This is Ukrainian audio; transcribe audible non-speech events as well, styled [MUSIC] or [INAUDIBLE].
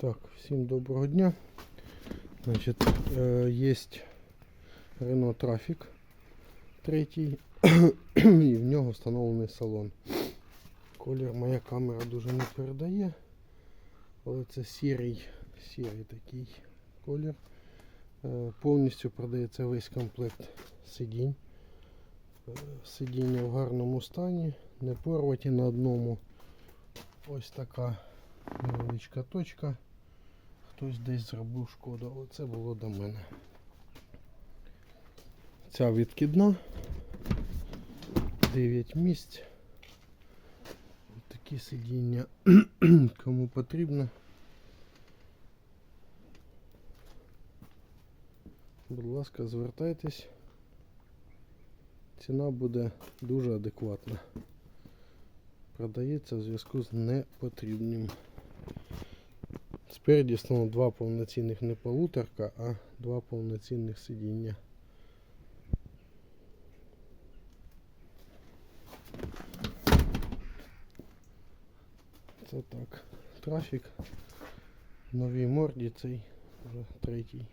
Так, всім доброго дня. Значить, е, є Renault Trafic третій, [CLEARS THROAT] і в нього встановлений салон. Колір моя камера дуже не передає, але це сірий, сірий такий колір. Е, повністю продається весь комплект сидінь. Е, Сидіння в гарному стані, не порваті на одному. Ось така невеличка точка. Хтось десь зробив шкоду, але це було до мене. Ця відкидна. 9 місць. Такі сидіння. [CLEARS THROAT] Кому потрібно. Будь ласка, звертайтесь. Ціна буде дуже адекватна. Продається в зв'язку з непотрібним. Спереді встановлено два повноцінних не полуторка, а два повноцінних сидіння. Це так. Трафік. В новій морді цей вже третій.